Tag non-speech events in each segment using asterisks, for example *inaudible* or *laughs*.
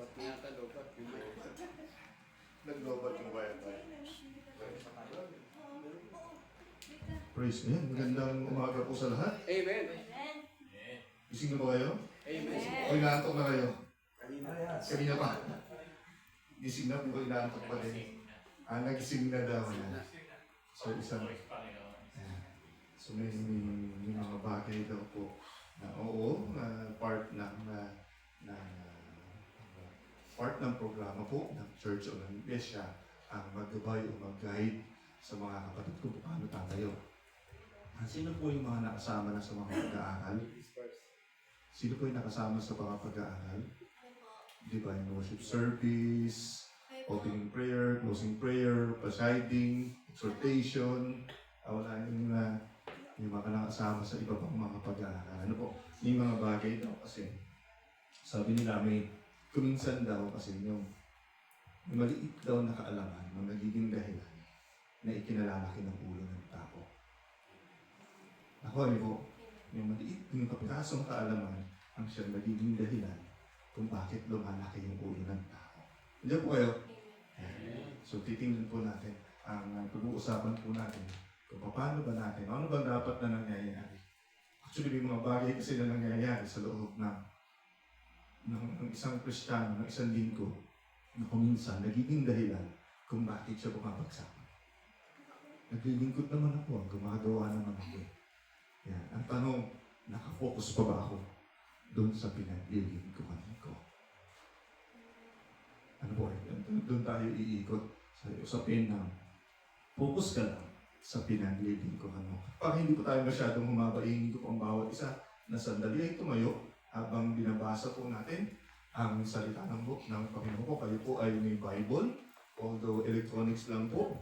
Lobat nga ka, lobat. Yung lobat. Naglobat yung wifi. Praise Ayan, magandang umaga po sa lahat. Amen. Gising na ba kayo? Amen. O inaantok na kayo? Kanina. Kanina pa. Gising na pero inaantok pa din. Ah, nagising na daw. Ayan. So, isang... So, may, may, may mga bagay daw po na oo, na part ng na, na, part ng programa po ng church o ng iglesia ang maggabay o mag-guide sa mga kapatid ko kung paano tatayo. Sino po yung mga nakasama na sa mga pag-aaral? Sino po yung nakasama sa mga pag-aaral? Divine worship service, opening prayer, closing prayer, presiding, exhortation, ah, wala yung, uh, yung mga nakasama sa iba pang mga pag-aaral. Ano po, yung mga bagay daw kasi, sabi nila may kuminsan daw kasi yung maliit daw na kaalaman na nagiging dahilan na ikinalalaki ng ulo ng tao. Ako, po, yung maliit, yung kapirasong kaalaman ang siyang nagiging dahilan kung bakit lumalaki yung ulo ng tao. Hindi po kayo? So titingnan po natin ang uh, pag-uusapan po natin kung paano ba natin, ano ba dapat na nangyayari. Actually, may mga bagay kasi na nangyayari sa loob ng, ng, ng isang Kristiyano, ng isang linggo, na kuminsan nagiging dahilan kung bakit siya bumabagsak. Naglilingkod naman ako, gumagawa naman ako. Yan. Ang tanong, nakafocus pa ba ako doon sa pinaglilingkuhan ko? Ano po, eh, doon- tayo iikot sa usapin na focus ka lang sa pinaglilingkuhan mo. Para hindi po tayo masyadong humaba, iingin ko ang bawat isa na sandali ay tumayo habang binabasa po natin ang salita ng book ng Panginoon ko. Kayo po ay may Bible, although electronics lang po.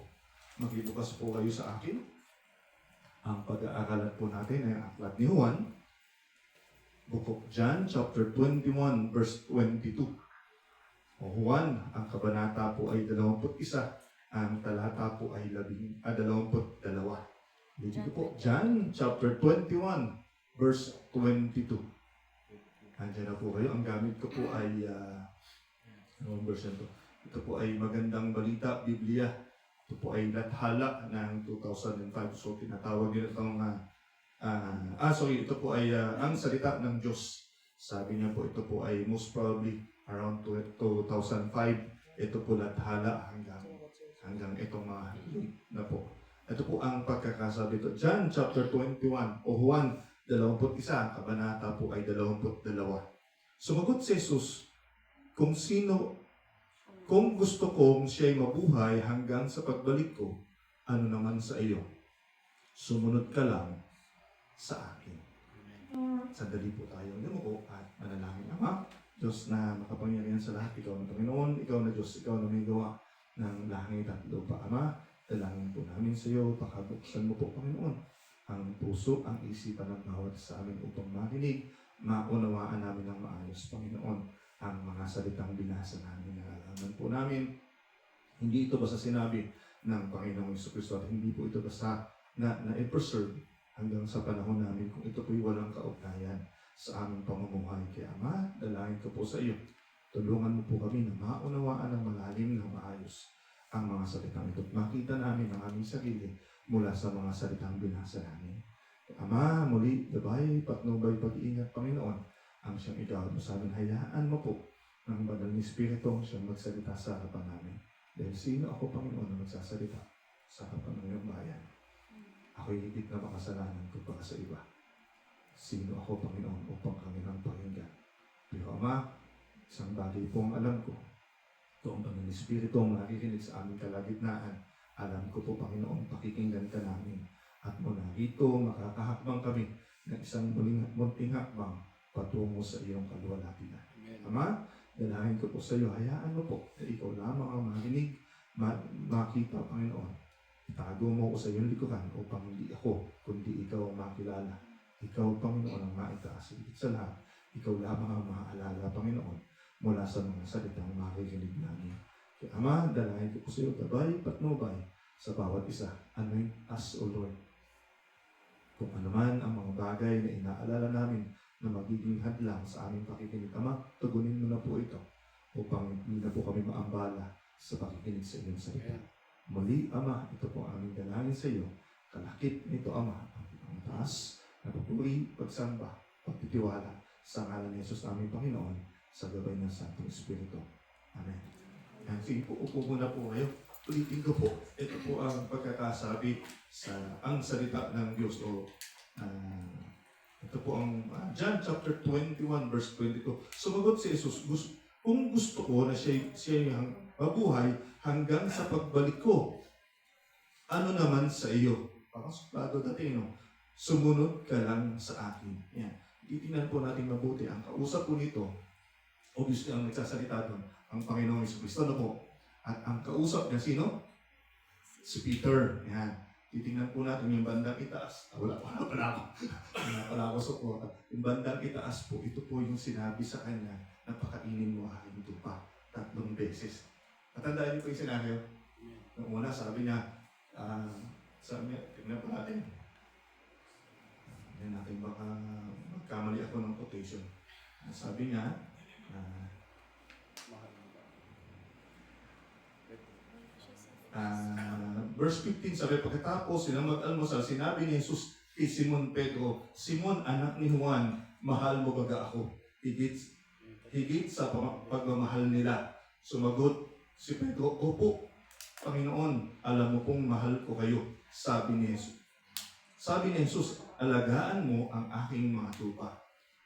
Makibukas po kayo sa akin. Ang pag-aaralan po natin ay ang aklat ni Juan, Book of John, chapter 21, verse 22. O Juan, ang kabanata po ay 21, ang talata po ay labing, ah, 22. Dito ko po, John, chapter 21, verse 22. Andiyan na po kayo. Ang gamit ko po ay, uh, anong version to? Ito po ay Magandang Balita, Biblia. Ito po ay lathala ng 2005. So, tinatawag nila itong, uh, ah, sorry, ito po ay ah, ang salita ng Diyos. Sabi niya po, ito po ay most probably around tw- 2005. Ito po lathala hanggang hanggang itong mga late na po. Ito po ang pagkakasabi ito. John chapter 21 o Juan 21, kabanata po ay 22. Sumagot si Jesus, kung sino, kung gusto kong siya'y mabuhay hanggang sa pagbalik ko, ano naman sa iyo? Sumunod ka lang sa akin. Sandali po tayo. Po at manalangin. Ama, Diyos na makapangyarihan sa lahat. Ikaw na Panginoon, Ikaw na Diyos, Ikaw na may gawa ng langit at lupa. Ama, dalangin po namin sa iyo. Pakabuksan mo po, Panginoon, ang puso, ang isipan ng bawat sa amin upang marinig, maunawaan namin ng maayos, Panginoon, ang mga salitang binasa namin. Nalalaman po namin, hindi ito basta sinabi ng Panginoong Yesu Cristo at hindi po ito basta na, na-preserve hanggang sa panahon namin kung ito po'y walang kaugnayan sa aming pamumuhay. Kaya Ama, dalangin ko po sa iyo. Tulungan mo po kami na maunawaan ng malalim na maayos ang mga salitang ito. Makita namin ang aming sarili mula sa mga salitang binasa namin. Ama, muli, gabay, patnubay, pag-iingat, Panginoon, ang siyang ikaw mo. Hayaan mo po ng banal ni Espiritu ang siyang magsalita sa harapan namin. Dahil sino ako, Panginoon, na magsasalita sa harapan ng iyong bayan? Ako'y higit na makasalanan ko para sa iba. Sino ako, Panginoon, upang kami ng pakinggan? Pero Ama, isang bagay po ang alam ko. Ito ang Panginoon Espiritu ang nakikinig sa aming kalagitnaan. Alam ko po, Panginoon, pakikinggan ka namin. At mula rito, makakahakbang kami ng isang muling, munting hakbang patungo sa iyong kaluwalhatian. Amen. Ama, dalangin ko po sa iyo, hayaan mo po na ikaw lamang ang marinig, ma- makita, Panginoon. Itago mo ko sa iyong likuran upang hindi ako, kundi ikaw ang makilala. Ikaw, Panginoon, ang maitaas. Sa lahat, ikaw lamang ang maaalala, Panginoon, mula sa mga salitang makikinig namin. Kaya Ama, dalangin ko po sa iyo, gabay, patnubay, sa bawat isa. Anoint us, O Lord. Kung ano man ang mga bagay na inaalala namin na magiging hadlang sa aming pakikinig. Ama, tugunin mo na po ito. upang hindi na po kami maambala sa pakikinig sa inyong salita. Muli, Ama, ito po ang aming dalangin sa iyo. Kalakip nito, Ama, ang taas, na papuri, pagsamba, pagtitiwala sa ngalan ni Jesus aming Panginoon sa gabay ng Santong Espiritu. Amen. Sige po, upo muna po kayo. Ulitin ko po, ito po ang pagkakasabi sa ang salita ng Diyos o ah, ito po ang ah, John chapter 21 verse 22. Sumagot si Jesus, "Gus- kung gusto ko na siya, siya yung mabuhay hanggang sa pagbalik ko, ano naman sa iyo? Parang suplado dati, no? Sumunod ka lang sa akin. Yan. Titingnan po natin mabuti. Ang kausap po nito, obviously ang nagsasalita doon, ang Panginoong Yesu Cristo na po. At ang kausap niya sino? Si Peter. Yan. Titingnan po natin yung bandang itaas. Ah, wala, *laughs* wala pala ako. wala pala ako sa kota. Yung bandang itaas po, ito po yung sinabi sa kanya na pakainin mo aking tupa. Tatlong beses. Matandaan niyo po yung senaryo? Nung una, sabi niya, ah, sabi niya, tignan po natin. Tignan natin baka magkamali ako ng quotation. Sabi niya, ah, Ah, verse 15, sabi, pagkatapos sila mag-almusal, sinabi ni Jesus kay Simon Pedro, Simon, anak ni Juan, mahal mo baga ako? Higit, higit sa pagmamahal nila. Sumagot si Pedro, Opo, Panginoon, alam mo pong mahal ko kayo, sabi ni Jesus. Sabi ni Jesus, alagaan mo ang aking mga tupa.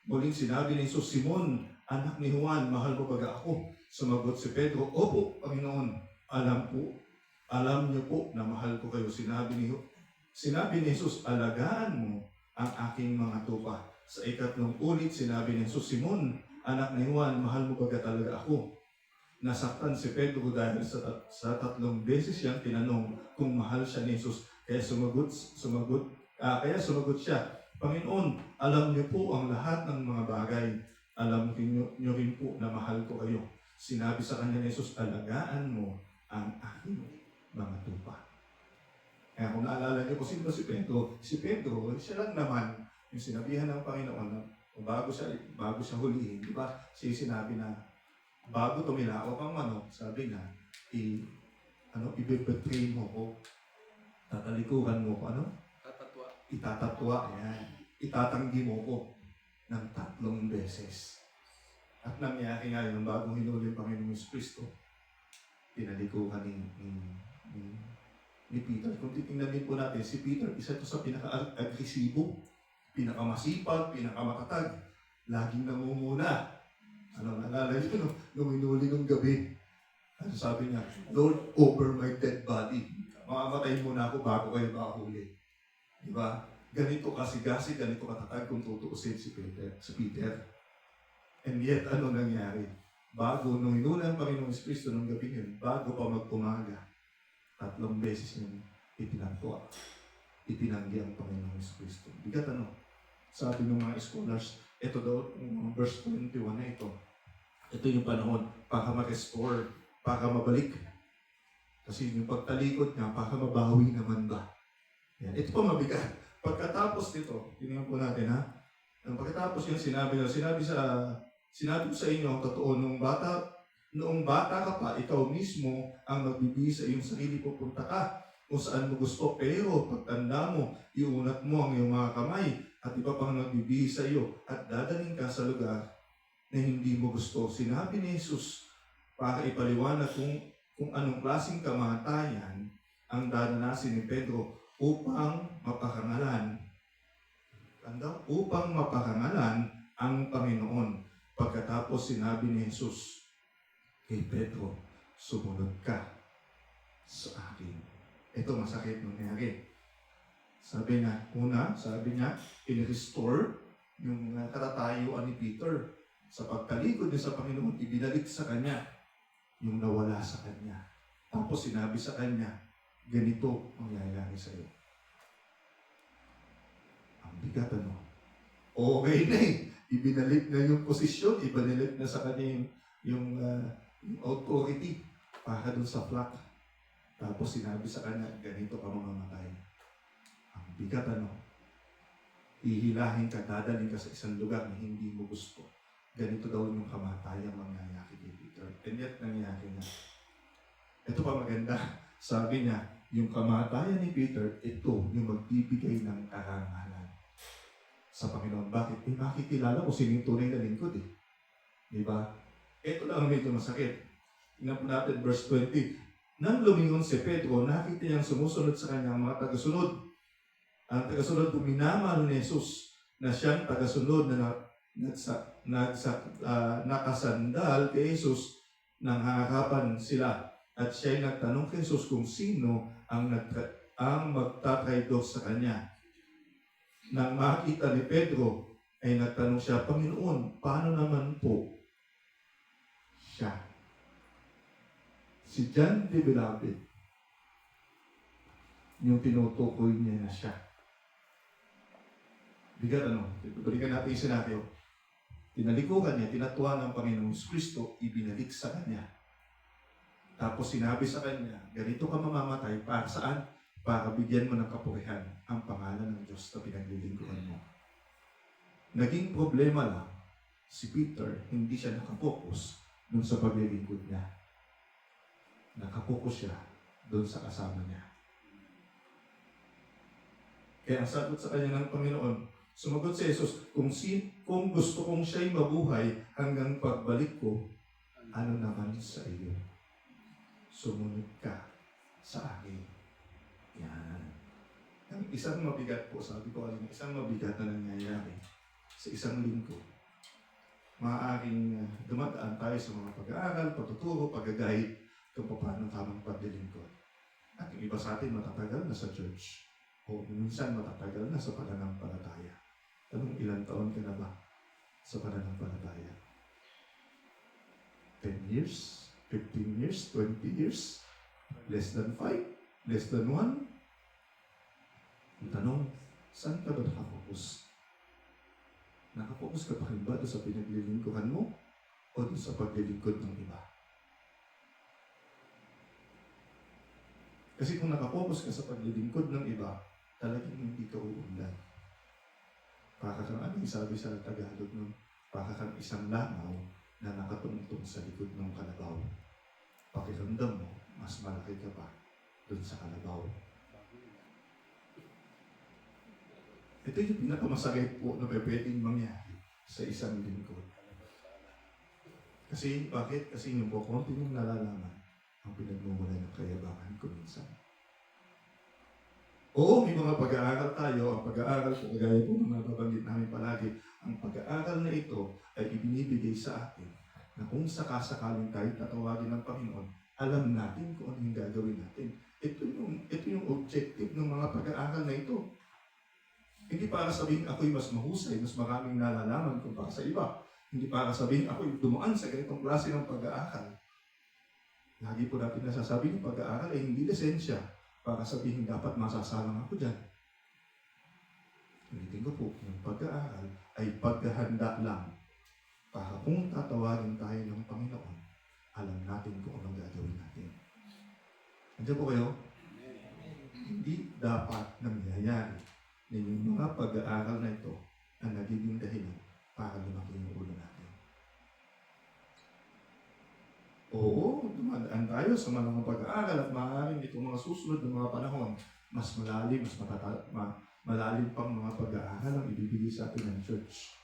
Muling sinabi ni Jesus, Simon, anak ni Juan, mahal mo baga ako? Sumagot si Pedro, Opo, Panginoon, alam po, alam niyo po na mahal ko kayo. Sinabi ni, sinabi ni Jesus, alagaan mo ang aking mga tupa. Sa ikatlong ulit, sinabi ni Jesus, Simon, anak ni Juan, mahal mo baga talaga ako? Nasaktan si Pedro dahil sa, sa tatlong beses siyang tinanong kung mahal siya ni Jesus. Kaya sumagot, sumagot, ah, kaya sumagot siya, Panginoon, alam niyo po ang lahat ng mga bagay. Alam niyo, niyo rin po na mahal ko kayo. Sinabi sa kanya ni Jesus, alagaan mo ang aking mga tupa. Kaya kung naalala niyo kung sino si Pedro, si Pedro, siya lang naman yung sinabihan ng Panginoon na bago siya, bago siya hulihin, di ba? Siya sinabi na bago tumilaok ang manok, sabi niya, i, ano, ibibetray mo ko, tatalikuran mo ko, ano? Tatatwa. Itatatwa, yan. Itatanggi mo ko ng tatlong beses. At nangyari nga yun, bagong hinuli ang Panginoong Kristo, tinalikuhan ni, ni, ni, Peter. Kung titingnan din po natin, si Peter, isa to sa pinaka-agresibo, pinakamasipag, pinakamatatag, laging nangunguna. Ano, naalala niyo, no? nung hinuli nung gabi, ano sabi niya, Lord, over my dead body. Mamamatay muna ako bago kayo makahuli. Di ba? Ganito kasi-gasi, ganito katatag kung tutuusin si Peter. Si Peter. And yet, ano nangyari? Bago, nung inuna ang Panginoong Kristo nung gabi yun, bago pa mag-umaga, tatlong beses yung itinagwa. Itinanggi ang Panginoong Kristo. Bigat ano? Sabi ng mga scholars, ito daw, yung verse 21 na ito, ito yung panahon para ma-restore, para mabalik. Kasi yung pagtalikod niya, para mabawi naman ba? Yan. Ito pa mabigat. Pagkatapos nito, tingnan po natin ha. Ang pagkatapos yung sinabi niya, sinabi sa sinabi sa inyo ang totoo nung bata noong bata ka pa, ikaw mismo ang magbibigay sa iyong sarili pupunta ka kung saan mo gusto. Pero pagtanda mo, iunat mo ang iyong mga kamay at iba pang nagbibigay sa iyo at dadaling ka sa lugar na hindi mo gusto. Sinabi ni Jesus para ipaliwanag kung, kung anong klaseng kamatayan ang dadanasin ni Pedro upang mapakangalan Tanda, upang mapakangalan ang Panginoon. Pagkatapos sinabi ni Jesus kay Pedro, sumunod ka sa akin. Ito masakit nangyari. Sabi niya, una, sabi niya, in-restore yung uh, katatayuan ni Peter. Sa pagtalikod niya sa Panginoon, ibinalik sa kanya yung nawala sa kanya. Tapos sinabi sa kanya, ganito ang mangyayari sa iyo. Ang bigat ano? Okay na eh. Ibinalik na yung posisyon, ibinalik na sa kanya yung, yung, yung authority para dun sa flock. Tapos sinabi sa kanya, ganito ka mamamatay. Ang bigat ano? Ihilahin ka, dadaling ka sa isang lugar na hindi mo gusto. ganito daw yung kamatayang mangyayari kay Peter. And yet, nangyayari na. Ito pa maganda. *laughs* Sabi niya, yung kamatayan ni Peter, ito yung magbibigay ng karangalan sa Panginoon. Bakit? Eh, makikilala ko sino yung tunay na lingkod eh. Di ba? Ito lang ang medyo masakit. Tingnan po natin verse 20. Nang lumingon si Pedro, nakita niyang sumusunod sa kanyang mga tagasunod. Ang tagasunod po minamahal ni Jesus na siyang tagasunod na na- nagsa, nagsa, ah, nakasandal kay Jesus nang hahakapan sila. At siya ay nagtanong kay Jesus kung sino ang, nagtra- ang magtatraidor sa kanya. Nang makita ni Pedro, ay nagtanong siya, Panginoon, paano naman po siya? Si John the Beloved, yung tinutukoy niya na siya. Bigat ano, balikan natin yung sinabi. oh. Tinalikuran niya, tinatuwa ng Panginoong Kristo, ibinalik sa kanya. Tapos sinabi sa kanya, ganito ka mamamatay, para saan? Para bigyan mo ng kapurihan ang pangalan ng Diyos na pinaglilingkuran mo. Naging problema lang, si Peter, hindi siya nakapokus dun sa paglilingkod niya. Nakapokus siya dun sa kasama niya. Kaya ang sagot sa kanya ng Panginoon, sumagot si Jesus, kung, si, kung gusto kong siya'y mabuhay hanggang pagbalik ko, ano naman sa iyo? Sumunod ka sa akin. Yan. Ang isang mabigat po, sabi ko kanina, isang mabigat na nangyayari sa isang linggo. Maaaring uh, dumadaan tayo sa mga pag-aaral, pagtuturo, pag-guide kung paano tamang paglilingkod. At yung iba sa atin matatagal na sa church o minsan matatagal na sa pananampalataya. Tanong ilang taon ka na ba sa pananampalataya? 10 years? 15 years? 20 years? Less than 5? Less than 1? Ang tanong, saan ka ba nakapokus? Nakapokus ka pa rin ba sa pinaglilingkuhan mo o sa paglilingkod ng iba? Kasi kung nakapokus ka sa paglilingkod ng iba, talagang hindi ka uunlad. Para kang ano sabi sa Tagalog nun, para kang isang langaw na nakatungtong sa likod ng kalabaw. Pakiramdam mo, mas malaki ka pa dun sa kalabaw. Ito yung pinakamasakit po na pwedeng mangyari sa isang lingkod. Kasi, bakit? Kasi yung po, konti yung nalalaman ang pinagmumula ng kayabangan ko minsan. Oo, may mga pag-aaral tayo. Ang pag-aaral kagaya po ng nababanggit namin palagi, ang pag-aaral na ito ay ibinibigay sa atin na kung sakasakaling tayo tatawagin ng Panginoon, alam natin kung ano yung gagawin natin. Ito yung, ito yung objective ng mga pag-aaral na ito. Hindi para sabihin ako'y mas mahusay, mas maraming nalalaman kumpara sa iba. Hindi para sabihin ako'y dumaan sa ganitong klase ng pag-aaral. Lagi po natin nasasabi ng pag-aaral ay hindi lisensya para sabihin dapat masasalang ako dyan. Ulitin ko po, yung pag-aaral ay paghahanda lang para kung tatawagin tayo ng Panginoon, alam natin kung anong gagawin natin. Andiyan po kayo? Hindi dapat nangyayari na yung mga pag-aaral na ito ang nagiging dahilan para lumaki yung ulo natin. Oo, dumadaan tayo sa mga pag-aaral at maaaring itong mga susunod na mga panahon, mas malalim, mas matata- ma- malalim pang mga pag-aaral ang ibibigay sa atin ng church.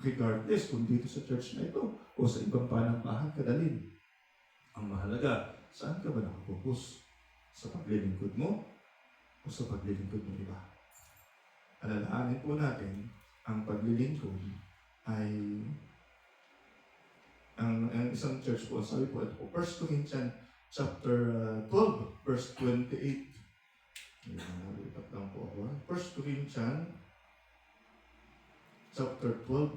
Regardless kung dito sa church na ito o sa ibang panambahan kadalin. Ang mahalaga, saan ka ba nakapokus? Sa paglilingkod mo o sa paglilingkod ng iba? Alalahanin po natin, ang paglilingkod ay ang, ang isang church po, sabi po, ito po, 1 Corinthians chapter uh, 12, verse 28. Ayan, nalipat lang po ako. 1 Corinthians chapter 12,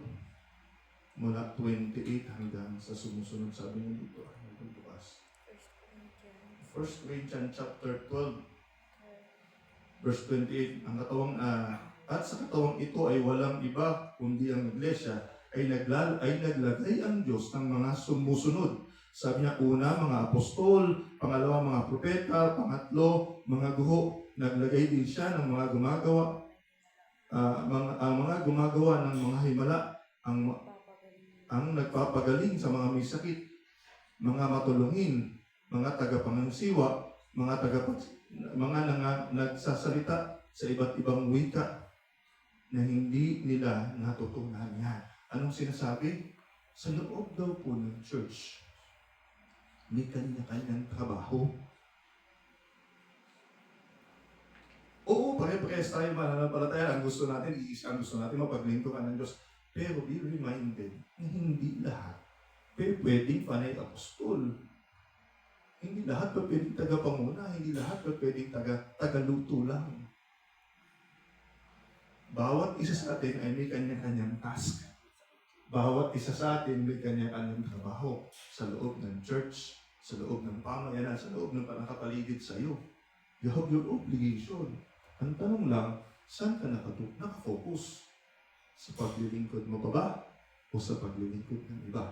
mula 28 hanggang sa sumusunod, sabi niyo dito, ano ito bukas? 1 Corinthians chapter 12, verse 28, ang katawang, ah, at sa katawang ito ay walang iba kundi ang iglesia ay, naglal ay naglagay ang Diyos ng mga sumusunod. Sabi niya, una, mga apostol, pangalawa, mga propeta, pangatlo, mga guho. Naglagay din siya ng mga gumagawa, ah, mga, ang mga gumagawa ng mga himala, ang ang nagpapagaling sa mga may sakit, mga matulungin, mga tagapangasiwa, mga tagapag mga nanga, nagsasalita sa iba't ibang wika na hindi nila natutunan yan. Anong sinasabi? Sa loob daw po ng church, may kanya-kanyang trabaho. Oo, pare-parehas tayo mananampalataya. Ang gusto natin, iisa ang gusto natin mapaglingkuran ng Diyos. Pero be reminded na hindi lahat pero pwedeng panay apostol. Hindi lahat pa pwedeng taga-panguna, hindi lahat pa pwedeng taga, taga-luto lang. Bawat isa sa atin ay may kanya-kanyang task. Bawat isa sa atin may kanya-kanyang trabaho sa loob ng church, sa loob ng pamayanan, sa loob ng panakapaligid sa iyo. You have your obligation. Ang tanong lang, saan ka nakatu- nakafocus? Sa paglilingkod mo ba ba? O sa paglilingkod ng iba?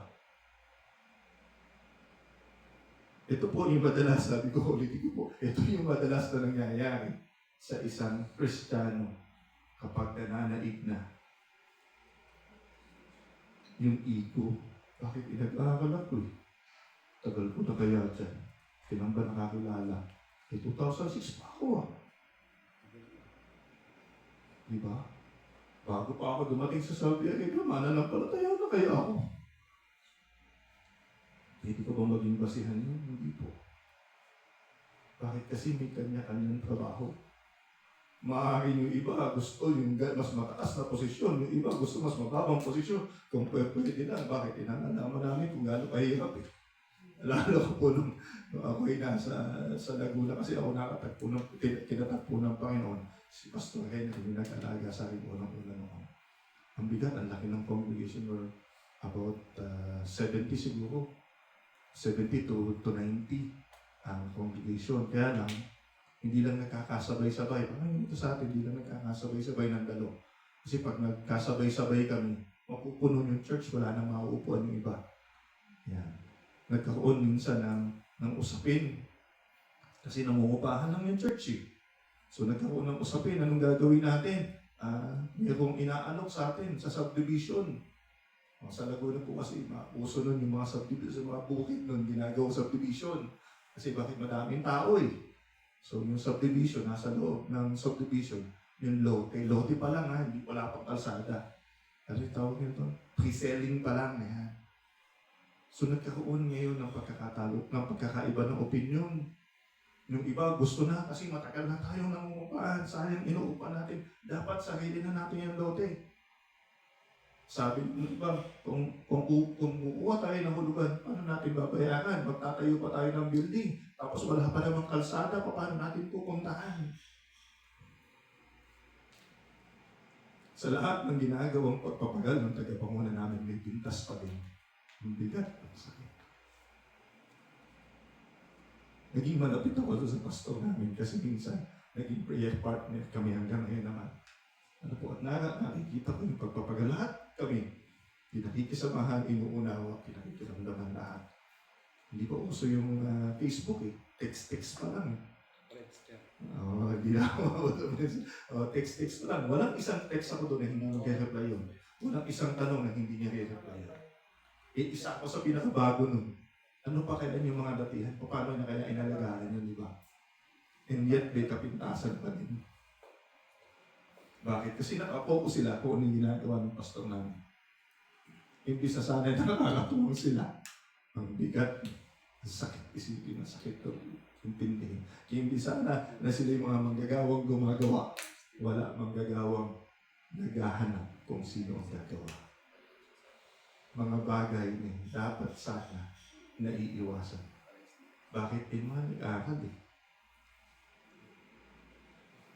Ito po yung madalas, sabi ko ulit ko po, ito yung madalas na nangyayari sa isang Kristiyano kapag nananaig na yung ego. Bakit pinag-aaral ako eh? Tagal ko na kaya dyan. Kailan ba nakakilala? Eh, 2006 pa ako ah. Di ba? Bago pa ako dumating sa Saudi Arabia, mananampalataya na kaya ako. Pwede ko ba maging basihan yun? Hindi po. Bakit kasi may kanya-kanyang trabaho? Maaaring yung iba gusto yung mas mataas na posisyon, yung iba gusto mas mababang posisyon. Kung pwede, lang, bakit? Inanalaman namin kung gaano kahirap eh. Lalo ko *laughs* po nung, nung ako'y nasa sa Laguna kasi ako nakatagpo ng, kin- kinatagpo ng Panginoon. Si Pastor Henry, yung nag-alaga sa akin unang-una noon. Ang bigat, ang laki ng congregation were about uh, 70 siguro. 70 to, to 90 ang congregation. Kaya lang, hindi lang nagkakasabay-sabay. Parang ito sa atin, hindi lang nagkakasabay-sabay ng dalo. Kasi pag nagkasabay-sabay kami, mapupuno yung church, wala nang mauupuan yung iba. Yan. Nagkaroon minsan ng, ng usapin. Kasi nangungupahan lang yung church eh. So nagkaroon ng usapin, anong gagawin natin? Ah, mayroong inaalok sa atin sa subdivision. O, sa Laguna po kasi, mauso nun yung mga subdivision, mga bukid nun, ginagawa subdivision. Kasi bakit madaming tao eh. So yung subdivision, nasa loob ng subdivision, yung lote. Lote pa lang ha, hindi wala pang kalsada. Ano yung tawag nito? Pre-selling pa lang. Yan. So nagkakaroon ngayon ng pagkakatalo, ng pagkakaiba ng opinion. Yung iba gusto na kasi matagal na tayong nangungupahan, sayang inuupa natin. Dapat sarili na natin yung lote. Sabi ng iba, kung, kung, kung, kukuha tayo ng hulugan, paano natin babayaran? Magtatayo pa tayo ng building, tapos wala pa namang kalsada, paano natin pupuntahan? Sa lahat ng ginagawang pagpapagal ng tagapanguna namin, may pintas pa din. Ang bigat, ang sakit. Naging malapit ako sa pastor namin kasi minsan naging prayer partner kami hanggang ngayon naman. Ano po, at na, nakikita ko yung pagpapagal lahat kami. Pinakikisamahan, inuunawa, pinakikiramdaman lahat. Hindi pa uso yung ah, Facebook eh. Text-text pa lang. Oo, hindi na ako oh, text-text pa lang. Walang isang text ako doon na hindi mag-reply yun. Walang isang tanong na hindi niya re-reply yun. Eh, isa ako sa pinakabago nun. Ano pa kaya yung mga datihan? Paano niya kaya inalagaan yun, di ba? And yet, may kapintasan pa din. Bakit? Kasi nakapokus sila kung ano ginagawa ng pastor namin. Imbis na sana na nakakatulong sila. Ang bigat. Ang sakit isipin, ang sakit to intindihin. Imbis sana na sila yung mga manggagawang gumagawa. Wala manggagawang naghahanap kung sino ang gagawa. Mga bagay na dapat sana naiiwasan. Bakit din mga nag-aaral eh?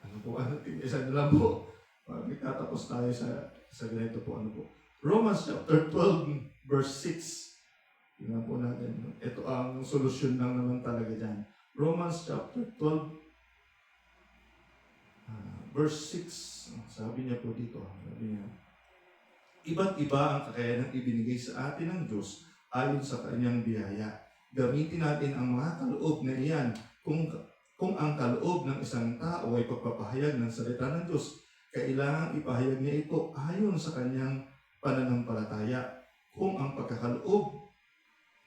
Ano po, ano, isa na lang po. Pag nagtatapos tayo sa, sa ganito po, ano po. Romans chapter 12, verse 6. Tingnan po natin. Ito ang solusyon lang naman talaga dyan. Romans chapter 12, ah, verse 6. Sabi niya po dito, sabi niya, Iba't iba ang kakayanang ibinigay sa atin ng Diyos ayon sa kanyang biyaya. Gamitin natin ang mga kaloob na iyan kung kung ang kaloob ng isang tao ay pagpapahayag ng salita ng Diyos, kailangang ipahayag niya ito ayon sa kanyang pananampalataya. kung ang pagkakaloob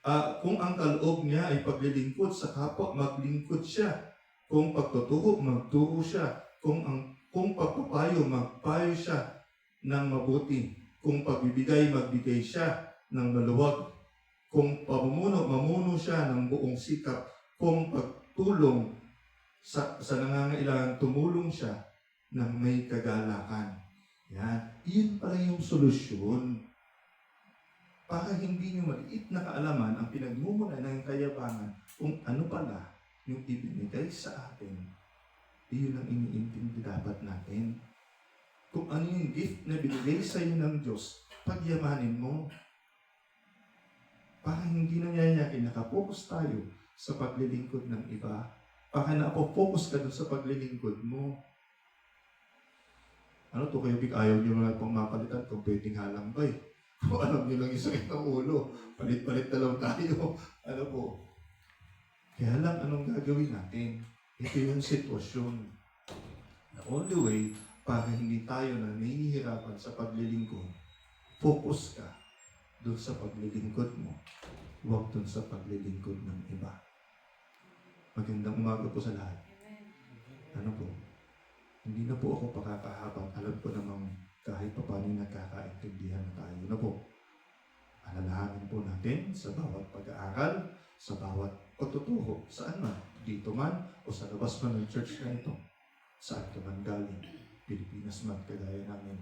ah, kung ang kaloob niya ay paglilingkod sa kapwa, maglingkod siya. Kung pagtuturo, magturo siya. Kung ang kung pagpapayo, magpayo siya ng mabuti. Kung pagbibigay, magbigay siya ng maluwag. Kung pamumuno, mamuno siya ng buong sikap. Kung pagtulong sa, sa nangangailangan, tumulong siya ng may kagalakan. Yan. Iyon pala yung solusyon para hindi nyo maliit na kaalaman ang pinagmumula ng kayabangan kung ano pala yung ibinigay sa atin. Iyon ang iniintindi dapat natin. Kung ano yung gift na binigay sa iyo ng Diyos, pagyamanin mo. Para hindi nangyayari, nakapokus tayo sa paglilingkod ng iba. Baka napopokus ka dun sa paglilingkod mo. Ano to kayo, Big? Ayaw nyo na pang mapalitan kung pwedeng halambay. *laughs* Kung alam nyo lang yung sakit ng ulo, palit-palit na lang tayo. *laughs* Ano po? Kaya lang, anong gagawin natin? Ito yung sitwasyon. The only way para hindi tayo na nahihirapan sa paglilingkod, focus ka doon sa paglilingkod mo. Huwag doon sa paglilingkod ng iba. Magandang umaga po sa lahat. Ano po? Hindi na po ako pakakahabang. Alam ko namang kahit pa paano nagkakaintindihan na tayo na po. Alalahanin po natin sa bawat pag-aaral, sa bawat pagtuturo, saan man, dito man o sa labas man ng church na ito. Saan ka man galing, Pilipinas man kagaya namin.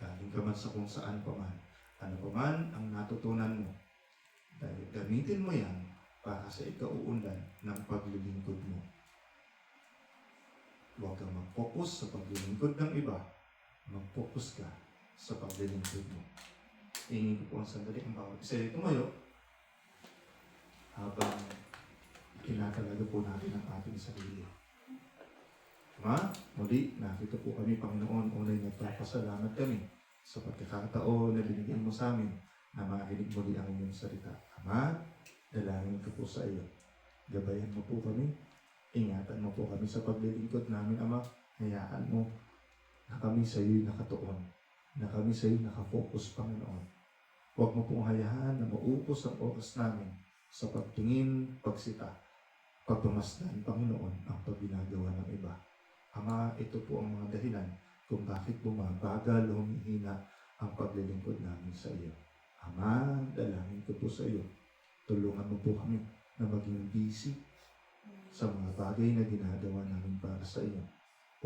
Galing ka man sa kung saan pa man. Ano pa man ang natutunan mo. Dahil gamitin mo yan para sa ikauunlad ng paglilingkod mo. Huwag kang mag-focus sa paglilingkod ng iba. Mag-focus ka sa paglilingkod mo. Hingin ko po ang sandali ang bawat isa ay tumayo habang tinatalaga po natin ang ating sarili. Ma, muli, nakita po kami, Panginoon, unay nagpapasalamat kami sa pagkakataon na binigyan mo sa amin na makinig muli ang iyong salita. Ama, dalangin ko po sa iyo. Gabayan mo po kami. Ingatan mo po kami sa paglilingkod namin, Ama. Hayaan mo na kami sa iyo nakatuon. Na kami sa iyo nakafocus, Panginoon. Huwag mo pong hayaan na maupos ang oras namin sa pagtingin, pagsita, pagpamasdan, Panginoon, ang pagginagawa ng iba. Ama, ito po ang mga dahilan kung bakit bumabagal o humihina ang paglilingkod namin sa iyo. Ama, dalangin ko po sa iyo. Tulungan mo po kami na maging busy sa mga bagay na ginagawa namin para sa iyo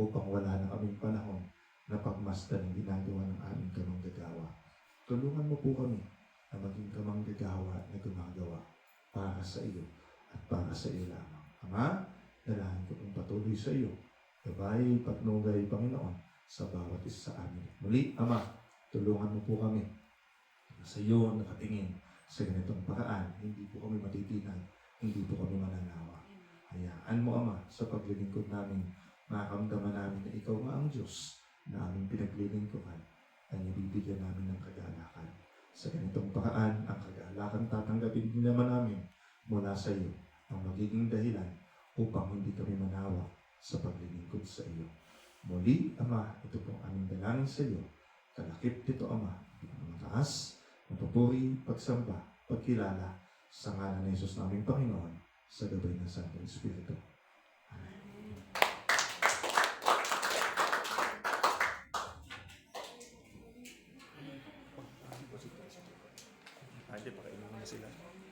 upang wala na kaming panahon na pagmasdan ang ginagawa ng aming kamanggagawa. Tulungan mo po kami na maging kamanggagawa na gumagawa para sa iyo at para sa iyo lamang. Ama, dalangin ko pong patuloy sa iyo. Gabay, patnugay, Panginoon, sa bawat isa sa amin. Muli, Ama, tulungan mo po kami sa iyo nakatingin sa ganitong paraan. Hindi po kami matitinag, hindi po kami mananawa. Hayaan mo, Ama, sa paglilingkod namin, makamdaman namin na ikaw nga ang Diyos na aming pinaglilingkuran ay nabibigyan namin ng kagalakan. Sa ganitong paraan, ang kagalakan tatanggapin din naman namin mula sa iyo ang magiging dahilan upang hindi kami manawa sa paglilingkod sa iyo. Muli, Ama, ito pong aming dalangin sa iyo. Kalakip dito, Ama, ang mataas, mapupuri, pagsamba, pagkilala sa ngalan ni Jesus naming Panginoon sa gabay ng Santong Espiritu.